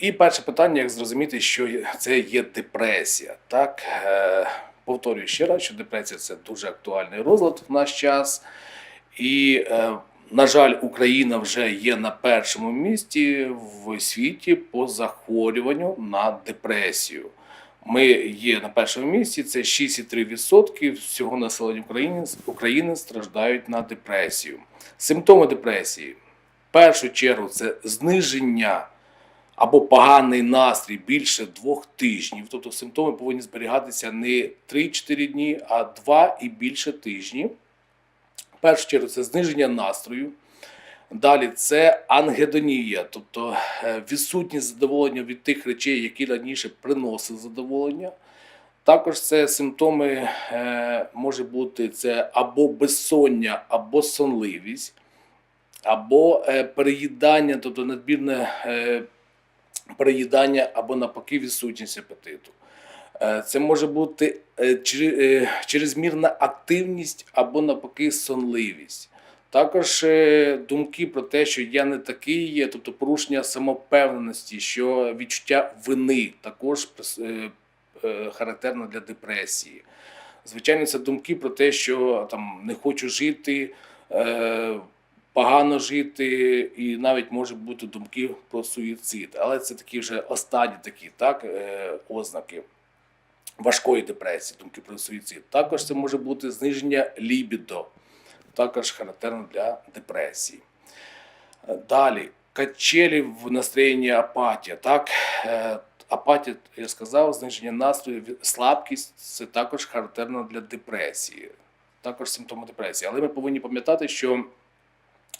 І перше питання, як зрозуміти, що це є депресія. Так, е, повторюю ще раз, що депресія це дуже актуальний розлад в наш час. І, е, на жаль, Україна вже є на першому місці в світі по захворюванню на депресію. Ми є на першому місці, це 6,3% всього населення України, України страждають на депресію. Симптоми депресії. В першу чергу це зниження або поганий настрій більше двох тижнів. Тобто симптоми повинні зберігатися не 3-4 дні, а 2 і більше тижнів. В першу чергу це зниження настрою. Далі це ангедонія, тобто е, відсутність задоволення від тих речей, які раніше приносили задоволення. Також це симптоми е, може бути це або безсоння, або сонливість, або е, переїдання, тобто надмірне переїдання, або навпаки відсутність апетиту. Е, Це може бути е, е, чрезмірна активність або навпаки сонливість. Також е, думки про те, що я не такий є, тобто порушення самопевненості, що відчуття вини також е, е, характерно для депресії. Звичайно, це думки про те, що там не хочу жити, е, погано жити, і навіть може бути думки про суїцид. Але це такі вже останні такі так, е, ознаки важкої депресії, думки про суїцид. Також це може бути зниження лібідо, також характерно для депресії. Далі, качелі в настроєнні апатія. Так? Е, Апатія, я сказав, зниження настрою, слабкість це також характерно для депресії, також симптоми депресії. Але ми повинні пам'ятати, що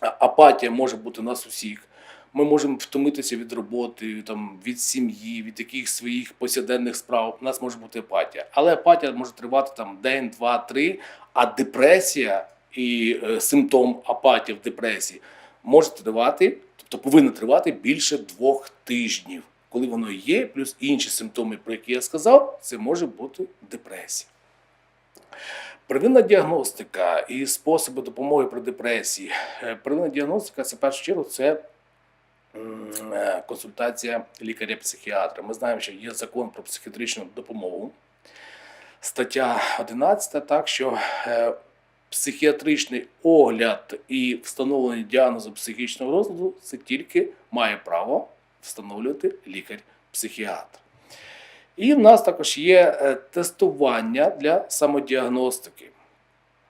апатія може бути у нас усіх. Ми можемо втомитися від роботи, там, від сім'ї, від якихось своїх повсякденних справ. У нас може бути апатія. Але апатія може тривати там день, два, три. А депресія і е, симптом апатії в депресії може тривати, тобто повинна тривати більше двох тижнів. Коли воно є, плюс інші симптоми, про які я сказав, це може бути депресія. Первинна діагностика і способи допомоги при депресії. Е, Первинна діагностика це в першу чергу це е, консультація лікаря-психіатра. Ми знаємо, що є закон про психіатричну допомогу. Стаття 11, так що е, психіатричний огляд і встановлення діагнозу психічного розладу це тільки має право встановлювати лікар-психіатр. І в нас також є е, тестування для самодіагностики.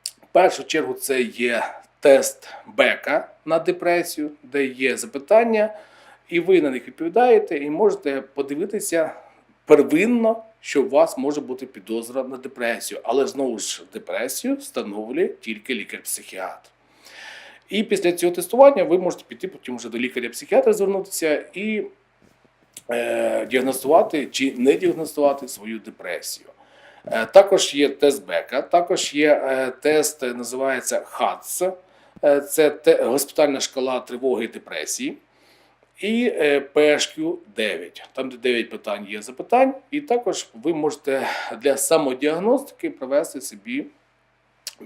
В першу чергу це є тест Бека на депресію, де є запитання, і ви на них відповідаєте, і можете подивитися первинно, що у вас може бути підозра на депресію. Але знову ж депресію встановлює тільки лікар-психіатр. І після цього тестування ви можете піти потім вже до лікаря-психіатра звернутися і діагностувати чи не діагностувати свою депресію. Е, Також є тест Бека, також є е, тест, е, називається ХАЦ, Е, це госпітальна шкала тривоги і депресії. І е, PHQ-9, там де 9 питань є запитань, і також ви можете для самодіагностики провести собі,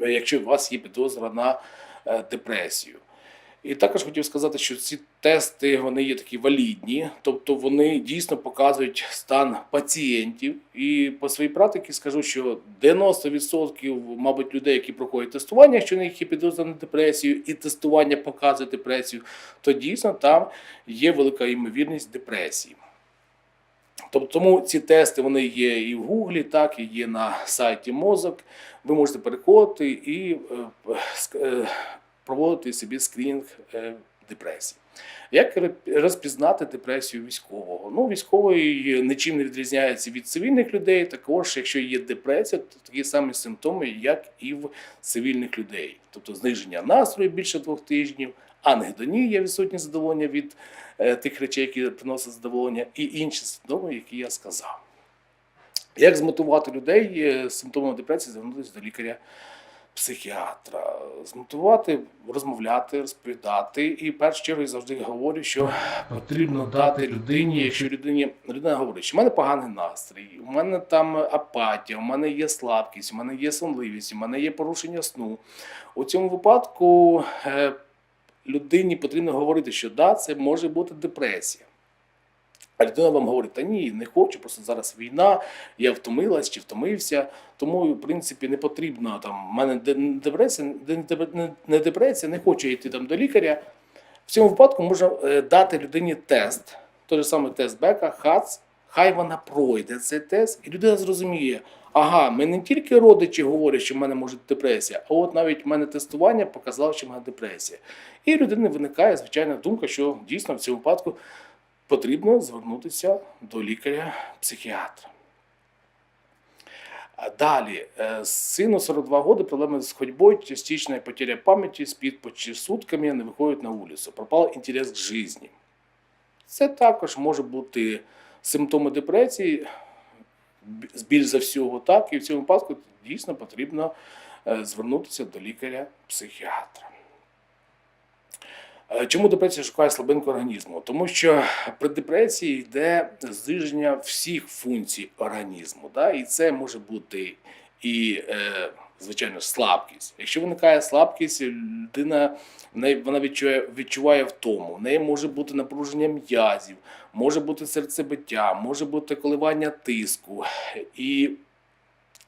е, якщо у вас є підозра на е, депресію. І також хотів сказати, що ці тести вони є такі валідні, тобто вони дійсно показують стан пацієнтів. І по своїй практиці скажу, що 90% мабуть людей, які проходять тестування, якщо них є підозра на депресію, і тестування показує депресію, то дійсно там є велика ймовірність депресії. Тобто тому ці тести вони є і в Гуглі, так, і є на сайті мозок. Ви можете переходити і е, е, проводити собі скринінг е, депресії. Як розпізнати депресію військового? Ну, військовий нічим не відрізняється від цивільних людей. Також, якщо є депресія, то такі самі симптоми, як і в цивільних людей. Тобто зниження настрою більше двох тижнів, ангедонія, відсутність задоволення від е, тих речей, які приносять задоволення, і інші симптоми, які я сказав. Як змотивувати людей е, з симптомами депресії звернутися до лікаря? Змотивувати, розмовляти, розповідати. І в першу чергу я завжди говорю, що потрібно дати людині, якщо людині людина говорить, що в мене поганий настрій, у мене там апатія, у мене є слабкість, у мене є сонливість, у мене є порушення сну. У цьому випадку е, людині потрібно говорити, що да, це може бути депресія. А людина вам говорить, та ні, не хочу, просто зараз війна, я втомилась чи втомився. Тому, в принципі, не потрібно там. в мене не депресія, де- де- не- депресія, не хочу йти там до лікаря. В цьому випадку можна е, дати людині тест, той же самий тест Бека, ХАЦ, хай вона пройде цей тест, і людина зрозуміє, ага, мене не тільки родичі говорять, що в мене може депресія, а от навіть в мене тестування показало, що в мене депресія. І у людини виникає звичайна думка, що дійсно в цьому випадку потрібно звернутися до лікаря-психіатра. Далі, е, сину 42 года, проблеми з ходьбой, частичная потеря памяти, спит почти сутками, не виходить на вулицю, пропав інтерес к житті. Це також може бути симптоми депресії, більш за всього, так, і в цьому випадку дійсно потрібно е, звернутися до лікаря-психіатра. Е, Чому депресія шукає слабинку організму? Тому що при депресії йде зниження всіх функцій організму. Да? І це може бути і, е, звичайно, слабкість. Якщо виникає слабкість, людина вона відчуває, відчуває втому, в неї може бути напруження м'язів, може бути серцебиття, може бути коливання тиску. І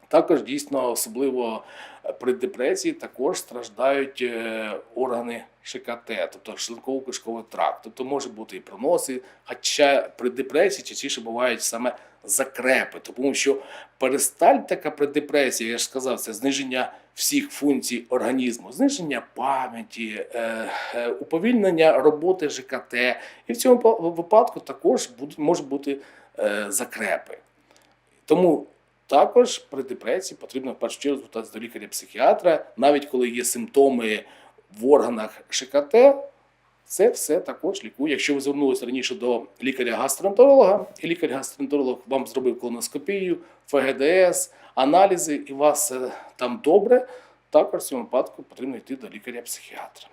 також дійсно, особливо е, при депресії, також страждають е, органи ШКТ, тобто шлунково-кишковий тракт. Тобто може бути і проноси, хоча при депресії частіше бувають саме закрепи, тому що перистальтика при депресії, я ж сказав, це зниження всіх функцій організму, зниження пам'яті, е, уповільнення роботи ЖКТ. І в цьому випадку також можуть бути закрепи. Тому також при депресії потрібно в першу чергу звертатися до лікаря-психіатра, навіть коли є симптоми в органах ШКТ, це все також лікує. Якщо ви звернулися раніше до лікаря-гастроентеролога, і лікар-гастроентеролог вам зробив колоноскопію, ФГДС, аналізи, і у вас е, там добре, також в цьому випадку потрібно йти до лікаря-психіатра.